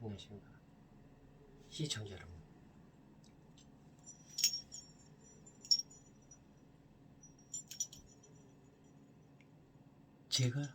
안녕하십니까. 시청자 여러분. 제가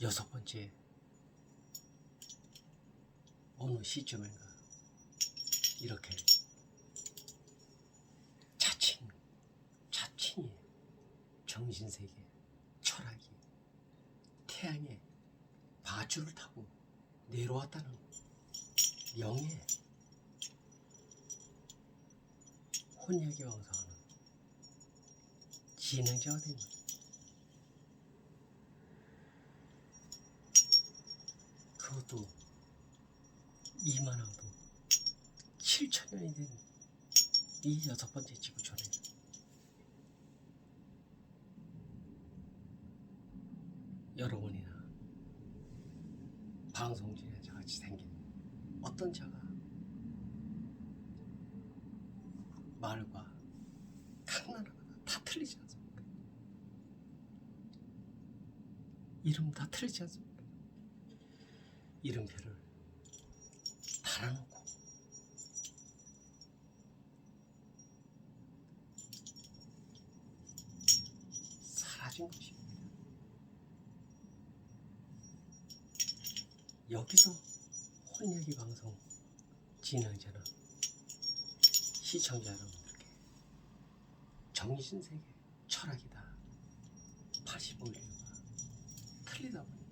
여섯 번째 어느 시점인가 이렇게 자칭, 자칭이 정신세계, 철학이 태양의 바주를 타고 내려왔다는 명예 혼얘기 왕성하는 진행자가 된 거예요. 그것도 이만하고도 7천 년이 된 이 여섯 번째 지구촌에 여러분이나 방송진에 저같이 생긴 어떤 자가 말과 각 나라마다 다 틀리지 않습니까? 이름 다 틀리지 않습니까? 이름표를 달아놓고 사라진 것입니다. 여기서 혼얘기 방송 진행자는 시청자 여러분들께 정신세계 철학이다. 85일과 틀리다 보니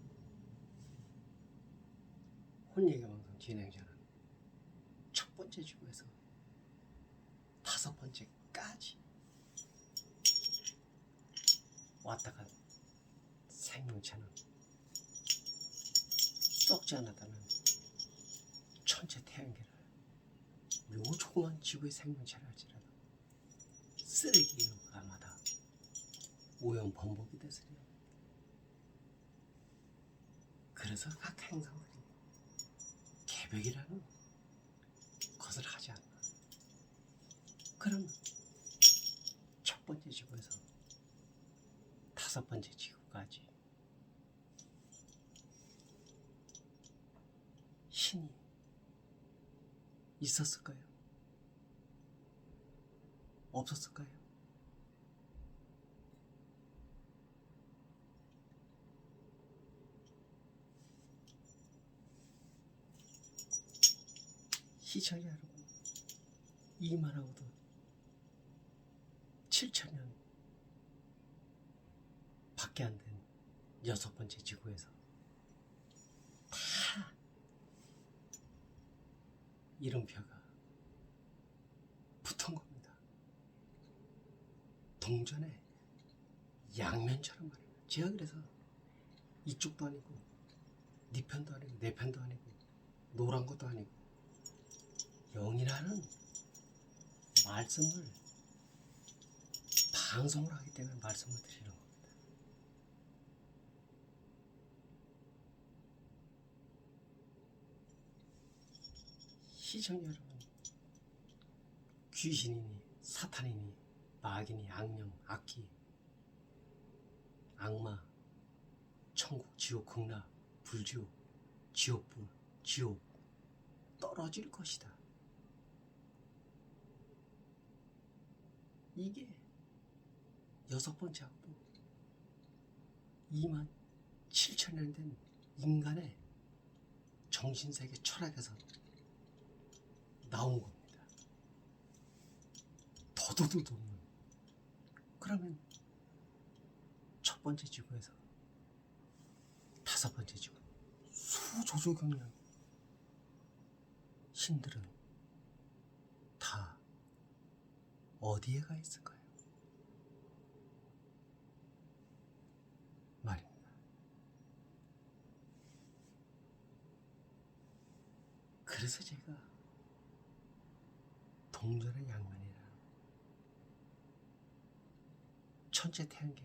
혼얘기 방송 진행자는 첫 번째 주에서 다섯 번째까지 왔다 간 생명체는 썩지 않았다는 천체 태양계를 요 조그만 지구의 생명체를 할지라도 쓰레기로 가마다 오염 번복이 됐으리요. 그래서 각 행성들이 개벽이라는 것을 하지 않나. 그러면 첫 번째 지구에서 다섯 번째 지구까지 신이 있었을까요? 없었을까요? 여러분, 이만하고도 7천년 밖에 안 된 여섯 번째 지구에서 다 이름표가 붙은 겁니다. 동전의 양면처럼 말이에요. 제가 그래서 이쪽도 아니고 네 편도 아니고 내 편도 아니고 노란 것도 아니고 영이라는 말씀을 방송을 하기 때문에 말씀을 드리는 겁니다. 시청자 여러분, 귀신이니 사탄이니 마귀니 악령, 악기, 악마, 천국, 지옥, 극락, 불지옥, 지옥불, 지옥 떨어질 것이다. 이게 여섯 번째 학부 2만 7천 년 된 인간의 정신세계 철학에서 나온 겁니다. 없는. 그러면 첫 번째 지구에서 다섯 번째 지구 수조조 경량 신들은 다 어디에 가 있을까요? 말입니다. 그래서 제가 동전의 양면이라. 천체 태양계.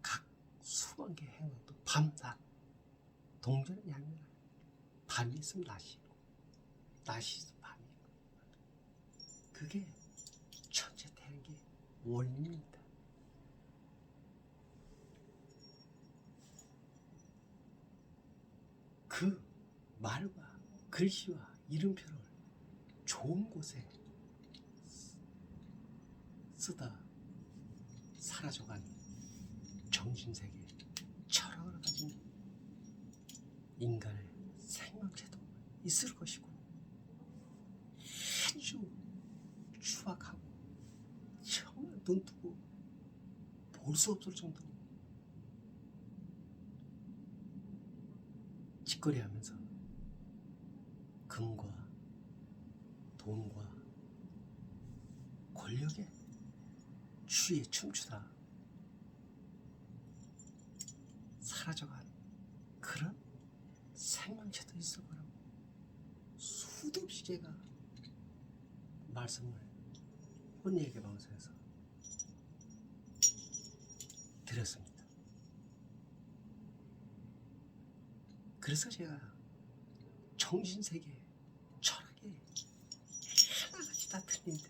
각 수만 개 행성도 밤낮 동전의 양면 밤이 있으면 낮이 고 낮이 있으면 밤이 고 그게 천체 태양계 원리입니다. 그 말과 글씨와 이름표를 좋은 곳에 쓰- 쓰다 사라져간 정신세계 철학을 가진 인간의 생명체도 있을 것이고 아주 추악하고 정말 눈 뜨고 볼 수 없을 정도로 짓거리하면서 금과 돈과 권력에 추에 춤추다 사라져간 그런 생명체도 있을 거라고 수도 없이 제가 말씀을 혼예계 방송에서 드렸습니다. 그래서 제가 정신세계, 철학에 틀린데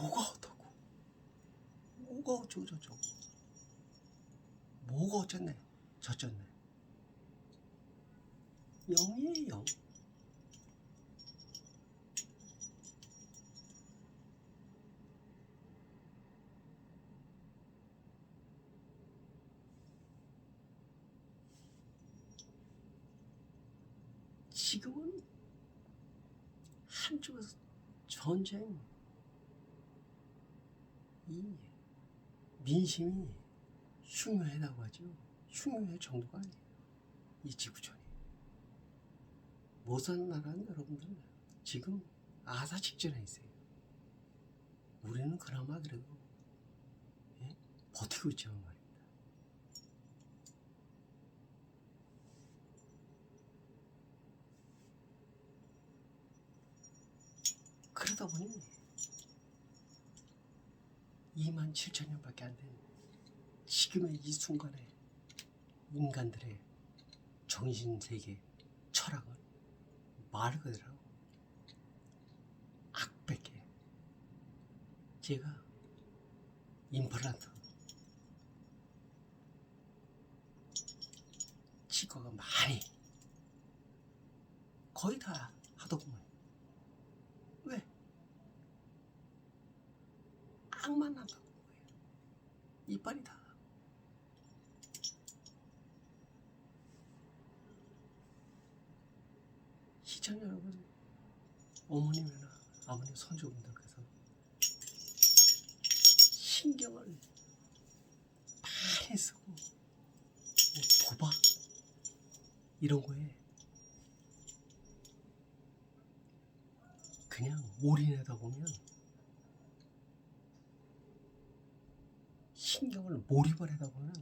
뭐가 어떻고? 뭐가 어쩌고 저쩌고? 뭐가 어쨌네? 저쨌네? 영이에요 영. 지금은 한쪽에서 전쟁 이 민심이 흉흉하다고 하죠. 흉흉할 정도가 아니에요. 이 지구촌이. 못 사는 나라는 여러분들 지금 아사 직전에 있어요. 우리는 그나마 그래도 예? 버티고 있지만 말입니다. 그러다 보니 2만 7천 년밖에 안 된 지금의 이 순간에 인간들의 정신세계 철학은 말 그대로 악백에 제가 임플란트 치과가 많이 거의 다 하더구만 왜? 악만 난다고 거예요. 이빨이 다. 시청자 여러분, 어머님이나 아버님 손주분들께서 신경을 많이 쓰고 뭐 도박 이런 거에 그냥 올인하다 보면 신경을 몰입을 하다 보면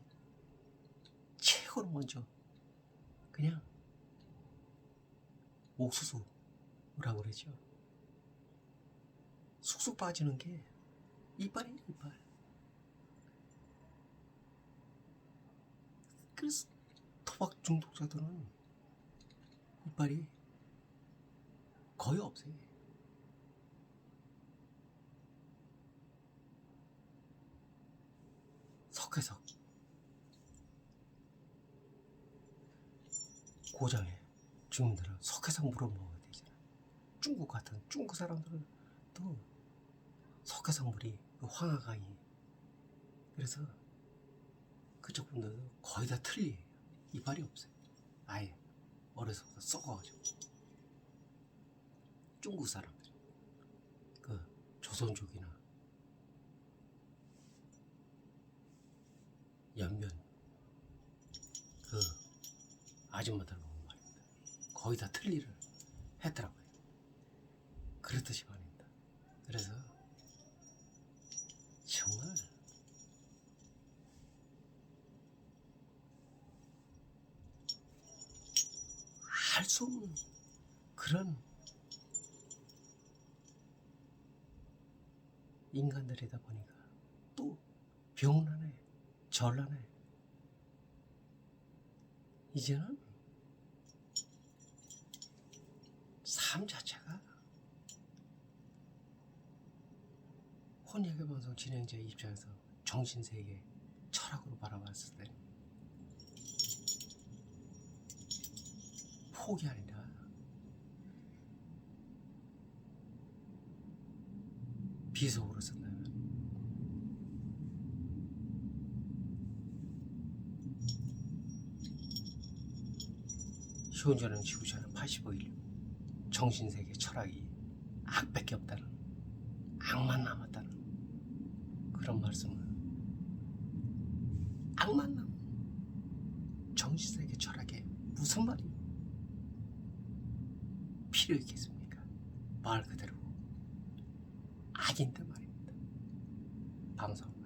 최고로 먼저 그냥 옥수수라고 그러죠. 쑥쑥 빠지는 게 이빨이에요, 이빨. 그래서 토박 중독자들은 이빨이 거의 없어요. 석회석 고장에 주민들은 석회석 물어 먹어야 되잖아. 중국 같은 중국 사람들은 또 석회석 물이 그 황하강이 그래서 그쪽 분들도 거의 다 틀리에요. 이빨이 없어요. 아예 어려서부터 썩어가지고 중국 사람들 그 조선족이나 연면 그 아줌마들 보면 말입니다. 거의 다 틀리를 했더라고요. 그렇듯이 말입니다. 그래서 정말 할 수 없는 그런 인간들이다 보니까 또 병나네 전란해 이제는 삶 자체가 혼예계 방송 진행자의 입장에서 정신세계 철학으로 바라봤을 때 폭이 아니라 비속어로 쓴다면 효전은 지구자는 85일 정신세계 철학이 악밖에 없다는 악만 남았다는 그런 말씀을 악만 남 정신세계 철학에 무슨 말이 필요 있겠습니까? 말 그대로 악인데 말입니다. 방송